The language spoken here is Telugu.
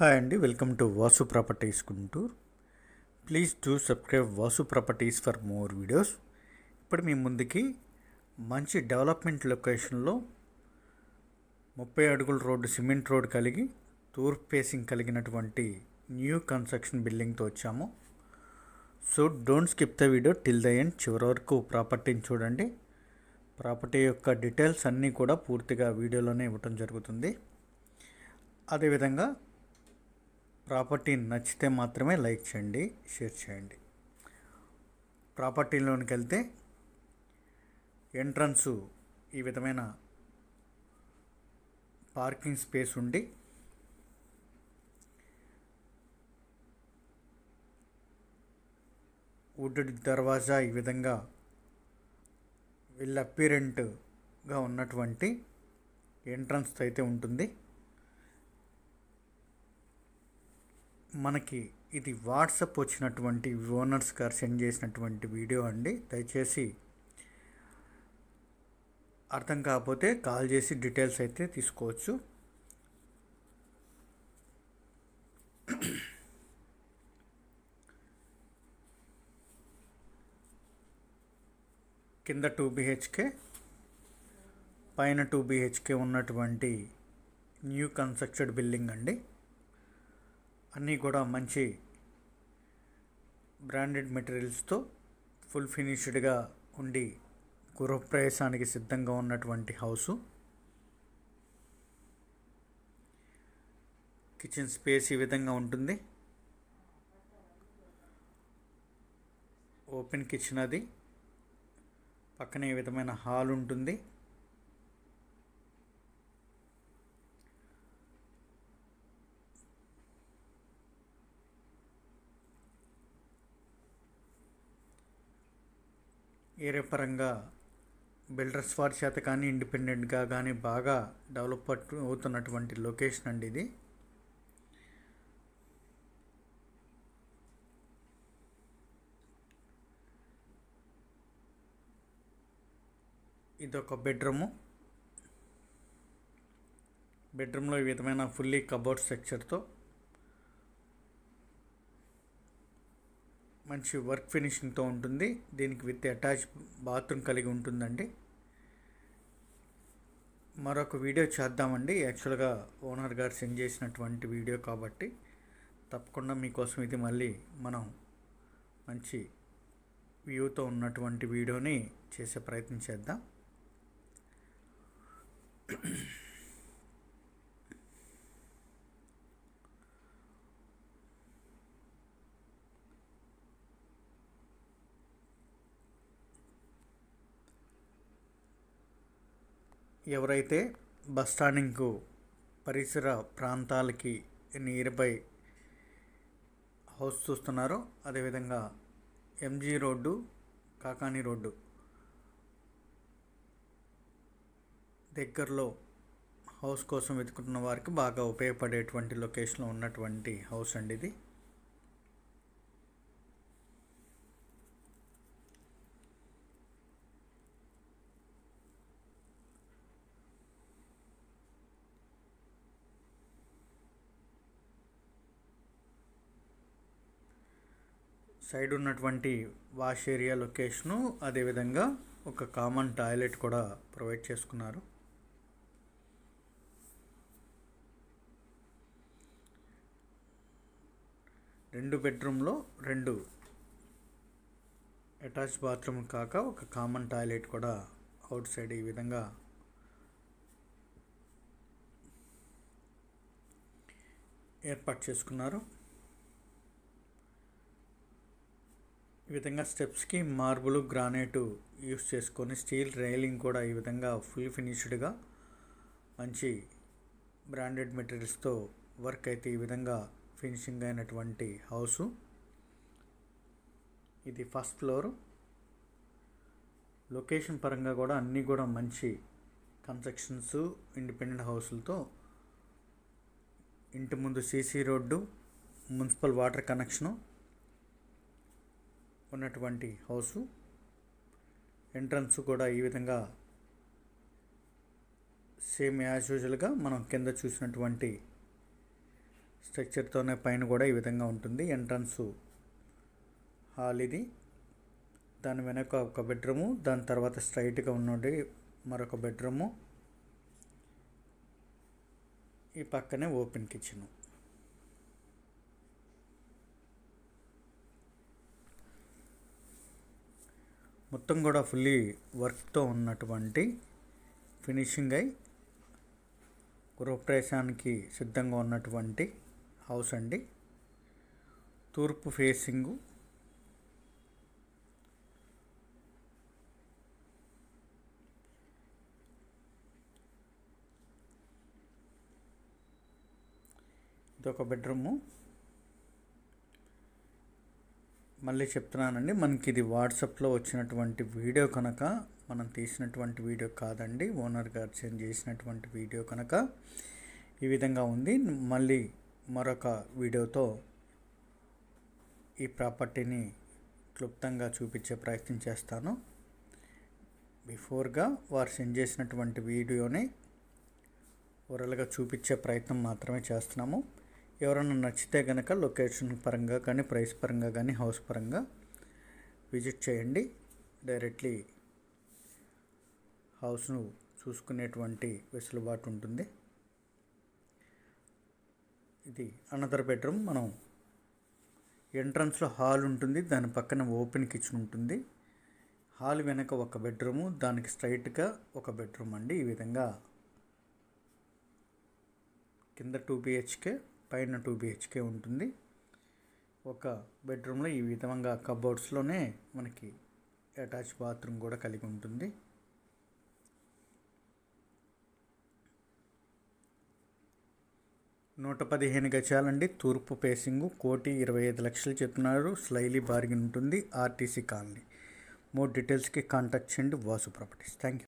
హాయ్ అండి welcome to Vasu properties Guntur. Please do subscribe Vasu properties for more videos. ఇప్పుడు మీ ముందుకి మంచి డెవలప్మెంట్ లొకేషన్లో ముప్పై అడుగుల రోడ్డు సిమెంట్ రోడ్ కలిగి తూర్పు ఫేసింగ్ కలిగినటువంటి న్యూ కన్స్ట్రక్షన్ బిల్డింగ్తో వచ్చాము. So don't skip the video till the end. చివరి వరకు ప్రాపర్టీని చూడండి. ప్రాపర్టీ యొక్క డీటెయిల్స్ అన్నీ కూడా పూర్తిగా వీడియోలోనే ఇవ్వటం జరుగుతుంది. అదేవిధంగా ప్రాపర్టీ నచ్చితే మాత్రమే లైక్ చేయండి షేర్ చేయండి. ప్రాపర్టీలోనికి వెళ్తే ఎంట్రన్స్ ఈ విధమైన పార్కింగ్ స్పేస్ ఉండి వుడ్ దర్వాజా ఈ విధంగా వీళ్ళ అపీరెంట్గా ఉన్నటువంటి ఎంట్రన్స్ అయితే ఉంటుంది. మనకి ఇది వాట్సప్ వచ్చినటువంటి ఓనర్స్ గారు సెండ్ చేసినటువంటి వీడియో అండి. దయచేసి అర్థం కాకపోతే కాల్ చేసి డీటెయిల్స్ అయితే తీసుకోవచ్చు. కింద టూ బిహెచ్కే పైన టూ బిహెచ్కే ఉన్నటువంటి న్యూ కన్స్ట్రక్టెడ్ బిల్డింగ్ అండి. అన్నీ కూడా మంచి బ్రాండెడ్ మెటీరియల్స్తో ఫుల్ ఫినిష్డ్గా ఉండి గృహప్రవేశానికి సిద్ధంగా ఉన్నటువంటి హౌసు. కిచెన్ స్పేస్ ఈ విధంగా ఉంటుంది. ఓపెన్ కిచెన్ అది. పక్కనే విధమైన హాల్ ఉంటుంది. ఏరియా పరంగా బిల్డర్స్ వారి చేత కానీ ఇండిపెండెంట్గా కానీ బాగా డెవలప్ అవుతున్నటువంటి లొకేషన్ అండి ఇది. ఇది ఒక బెడ్రూము. బెడ్రూమ్లో ఈ విధమైన ఫుల్లీ కబోర్డ్ స్ట్రక్చర్తో మంచి వర్క్ ఫినిషింగ్తో ఉంటుంది. దీనికి విత్ అటాచ్ బాత్రూమ్ కలిగి ఉంటుందండి. మరొక వీడియో చేద్దామండి. యాక్చువల్గా ఓనర్ గారు సెండ్ చేసినటువంటి వీడియో కాబట్టి తప్పకుండా మీకోసం ఇది మళ్ళీ మనం మంచి వ్యూతో ఉన్నటువంటి వీడియోని చేసే ప్రయత్నం చేద్దాం. ఎవరైతే బస్ స్టాండింగ్కు పరిసర ప్రాంతాలకి నీరుపై హౌస్ చూస్తున్నారో అదేవిధంగా ఎంజీ రోడ్డు కాకాని రోడ్డు దగ్గరలో హౌస్ కోసం వెతుకుతున్న వారికి బాగా ఉపయోగపడేటువంటి లొకేషన్లో ఉన్నటువంటి హౌస్ అండి ఇది. సైడ్ ఉన్నటువంటి వాష్ ఏరియా లొకేషను అదేవిధంగా ఒక కామన్ టాయిలెట్ కూడా ప్రొవైడ్ చేసుకున్నారు. రెండు బెడ్రూమ్లో రెండు అటాచ్ బాత్రూమ్ కాక ఒక కామన్ టాయిలెట్ కూడా అవుట్ సైడ్ ఈ విధంగా ఏర్పాటు చేసుకున్నారు. ఈ విధంగా స్టెప్స్కి మార్బుల్ గ్రానైట్ యూస్ చేసుకొని స్టీల్ రైలింగ్ కూడా ఈ విధంగా ఫుల్ ఫినిష్డ్గా మంచి బ్రాండెడ్ మెటీరియల్స్తో వర్క్ అయితే ఈ విధంగా ఫినిషింగ్ అయినటువంటి హౌసు. ఇది ఫస్ట్ ఫ్లోర్. లొకేషన్ పరంగా కూడా అన్నీ కూడా మంచి కన్స్ట్రక్షన్స్ ఇండిపెండెంట్ హౌస్లతో. ఇంటి ముందు CC road municipal water connection. ఉన్నటువంటి హౌసు ఎంట్రన్స్ కూడా ఈ విధంగా సేమ్ యాజ్ యూజువల్గా మనం కింద చూసినటువంటి స్ట్రక్చర్తోనే పైన కూడా ఈ విధంగా ఉంటుంది. ఎంట్రన్స్ హాల్ ఇది. దాని వెనక ఒక బెడ్రూము దాని తర్వాత స్ట్రైట్గా ఉన్నది మరొక బెడ్రూము. ఈ పక్కనే ఓపెన్ కిచెను. మొత్తం కూడా ఫుల్లీ వర్క్తో ఉన్నటువంటి ఫినిషింగ్ అయి గృహప్రవేశానికి సిద్ధంగా ఉన్నటువంటి హౌస్ అండి. తూర్పు ఫేసింగు ఇది ఒక బెడ్రూము మళ్ళీ చెప్తున్నానండి మనకి ఇది వాట్సాప్లో వచ్చినటువంటి వీడియో కనుక మనం తీసినటువంటి వీడియో కాదండి ఓనర్ గారు సెండ్ చేసినటువంటి వీడియో కనుక ఈ విధంగా ఉంది. మళ్ళీ మరొక వీడియోతో ఈ ప్రాపర్టీని క్లుప్తంగా చూపించే ప్రయత్నం చేస్తాను. బిఫోర్గా వారు సెండ్ చేసినటువంటి వీడియోని ఓరల్గా చూపించే ప్రయత్నం మాత్రమే చేస్తున్నాము. ఎవరైనా నచ్చితే కనుక లొకేషన్ పరంగా కానీ ప్రైస్ పరంగా కానీ హౌస్ పరంగా విజిట్ చేయండి. డైరెక్ట్లీ హౌస్ను చూసుకునేటువంటి వెసులుబాటు ఉంటుంది. ఇది అనదర్ బెడ్రూమ్. మనం ఎంట్రన్స్లో హాల్ ఉంటుంది. దాని పక్కన ఓపెన్ కిచెన్ ఉంటుంది. హాల్ వెనక ఒక బెడ్రూము దానికి స్ట్రైట్గా ఒక బెడ్రూమ్ అండి. ఈ విధంగా కింద టూ బిహెచ్కే పైన టూ బిహెచ్కే ఉంటుంది. ఒక బెడ్రూమ్లో ఈ విధంగా కబోర్డ్స్లోనే మనకి అటాచ్ బాత్రూమ్ కూడా కలిగి ఉంటుంది. నూట పదిహేను గజాలండి. తూర్పు పేసింగు కోటి ఇరవై ఐదు లక్షలు చెప్తున్నారు. స్లైలీ బార్గిన్ ఉంటుంది. RTC colony. మోర్ డీటెయిల్స్కి కాంటాక్ట్ చేయండి. వాసు ప్రాపర్టీస్. Thank you